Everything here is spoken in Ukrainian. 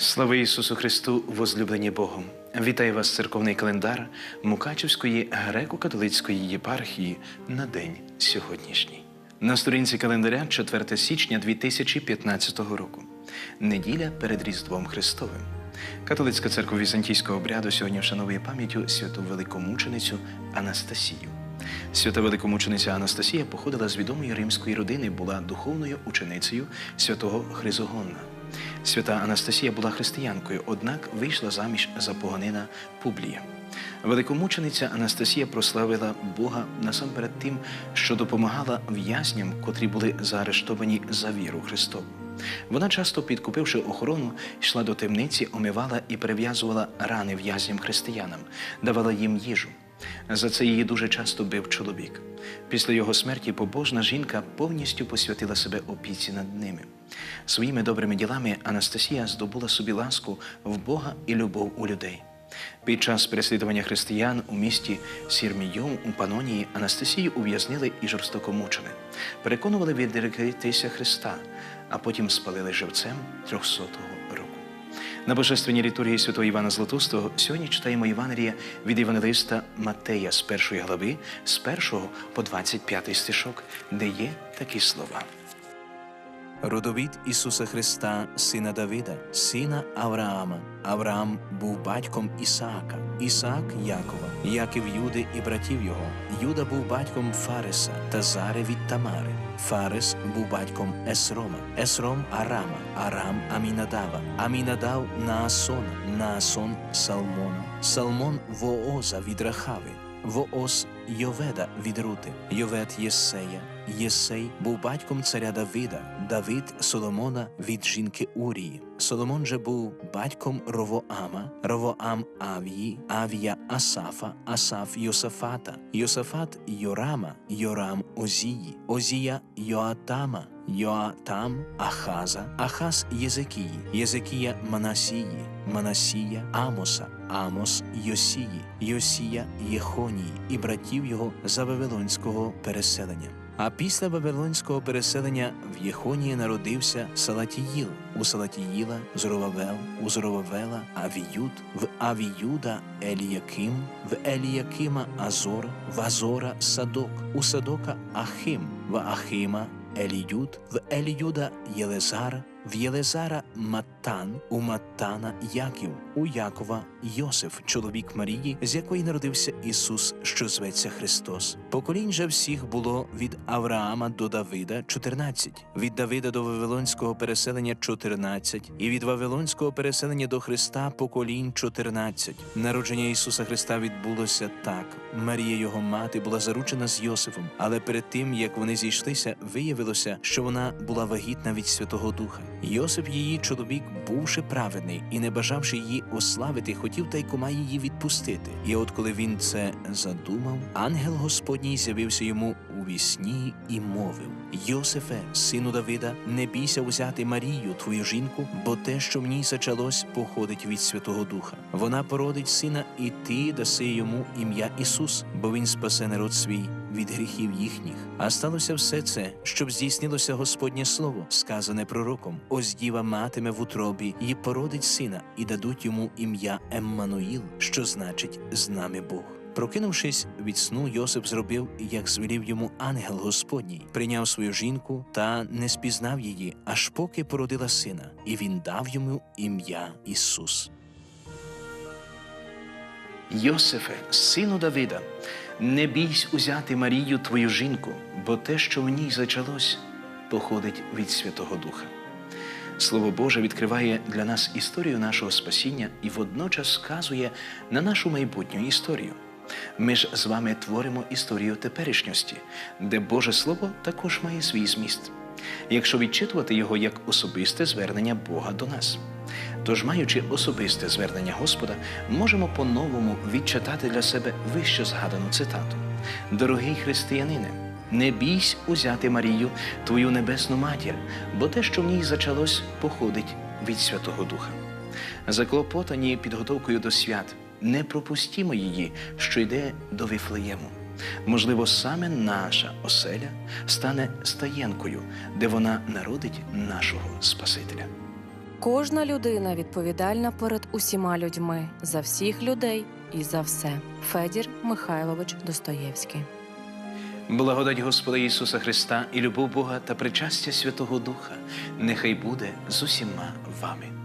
Слава Ісусу Христу, возлюблені Богом! Вітаю вас церковний календар Мукачівської греко-католицької єпархії на день сьогоднішній. На сторінці календаря 4 січня 2015 року. Неділя перед Різдвом Христовим. Католицька церква візантійського обряду сьогодні вшановує пам'яттю святу великомученицю Анастасію. Свята великомучениця Анастасія походила з відомої римської родини, була духовною ученицею святого Хризогонна. Свята Анастасія була християнкою, однак вийшла заміж за поганина Публія. Великомучениця Анастасія прославила Бога насамперед тим, що допомагала в'язням, котрі були заарештовані за віру Христову. Вона, часто підкупивши охорону, йшла до темниці, омивала і перев'язувала рани в'язням християнам, давала їм їжу. За це її дуже часто бив чоловік. Після його смерті побожна жінка повністю посвятила себе опіці над ними. Своїми добрими ділами Анастасія здобула собі ласку в Бога і любов у людей. Під час переслідування християн у місті Сірмійом у Панонії Анастасію ув'язнили і жорстоко мучили. Переконували відректися Христа, а потім спалили живцем 300-го року. На божественній літургії святого Івана Златустого сьогодні читаємо Євангелія від Євангелиста Матея з першої глави, з першого по 25 стишок, де є такі слова. Родовід Ісуса Христа, сина Давида, сина Авраама. Авраам був батьком Ісаака, Ісаак Якова, Яків Юди і братів його. Юда був батьком Фариса та Зари від Тамари. Фарис був батьком Есрома, Есром Арама, Арам Амінадава, Амінадав Наасона, Наасон Салмона, Салмон Вооза від Рахави, Вооз Йоведа від Рути, Йовед Єсея, Єсей був батьком царя Давида, Давид Соломона від жінки Урії. Соломон же був батьком Ровоама, Ровоам Авії, Авія Асафа, Асаф Йосафата, Йосафат Йорама, Йорам Озії, Озія Йоатама, Йоатам Ахаза, Ахаз Єзекії, Єзекія Манасії, Манасія Амоса, Амос Йосії, Йосія Єхонії і братів його за Вавилонського переселення. А після Вавилонського переселення в Єхонії народився Салатіїл, у Салатіїла Зоровавел, у Зоровавела Авіюд, в Авіюда Еліяким, в Еліякима Азор, в Азора Садок, у Садока Ахим, в Ахима Еліюд, в Еліюда Єлезар, в Єлезара Маттан, у Маттана Яків, у Якова Йосиф, чоловік Марії, з якої народився Ісус, що зветься Христос. Поколінь же всіх було від Авраама до Давида 14, від Давида до Вавилонського переселення 14, і від Вавилонського переселення до Христа поколінь 14. Народження Ісуса Христа відбулося так. Марія, його мати, була заручена з Йосифом, але перед тим як вони зійшлися, виявилося, що вона була вагітна від Святого Духа. Йосип, її чоловік, бувши праведний і не бажавши її ославити, хотів тайкома її відпустити. І от коли він це задумав, ангел Господній з'явився йому у вісні і мовив: Йосифе, сину Давида, не бійся взяти Марію, твою жінку, бо те, що в ній зачалось, походить від Святого Духа. Вона породить сина, і ти даси йому ім'я Ісус, бо він спасе народ свій від гріхів їхніх. А сталося все це, щоб здійснилося Господнє слово, сказане пророком. Ось діва матиме в утробі і породить сина, і дадуть йому ім'я Еммануїл, що значить з нами Бог. Прокинувшись від сну, Йосип зробив, як звелів йому ангел Господній, прийняв свою жінку та не спізнав її, аж поки породила сина, і він дав йому ім'я Ісус. Йосифе, сину Давида, не бійсь узяти Марію твою жінку, бо те, що в ній зачалось, походить від Святого Духа. Слово Боже відкриває для нас історію нашого спасіння і водночас сказує на нашу майбутню історію. Ми ж з вами творимо історію теперішньості, де Боже Слово також має свій зміст, якщо відчитувати його як особисте звернення Бога до нас. Тож, маючи особисте звернення Господа, можемо по-новому відчитати для себе вище згадану цитату. Дорогий християнине, не бійсь узяти Марію, твою небесну матір, бо те, що в ній зачалось, походить від Святого Духа. Заклопотані підготовкою до свят, не пропустімо її, що йде до Віфлеєму. Можливо, саме наша оселя стане стаєнкою, де вона народить нашого Спасителя. Кожна людина відповідальна перед усіма людьми за всіх людей і за все. Федір Михайлович Достоєвський. Благодать Господа Ісуса Христа і любов Бога та причастя Святого Духа нехай буде з усіма вами.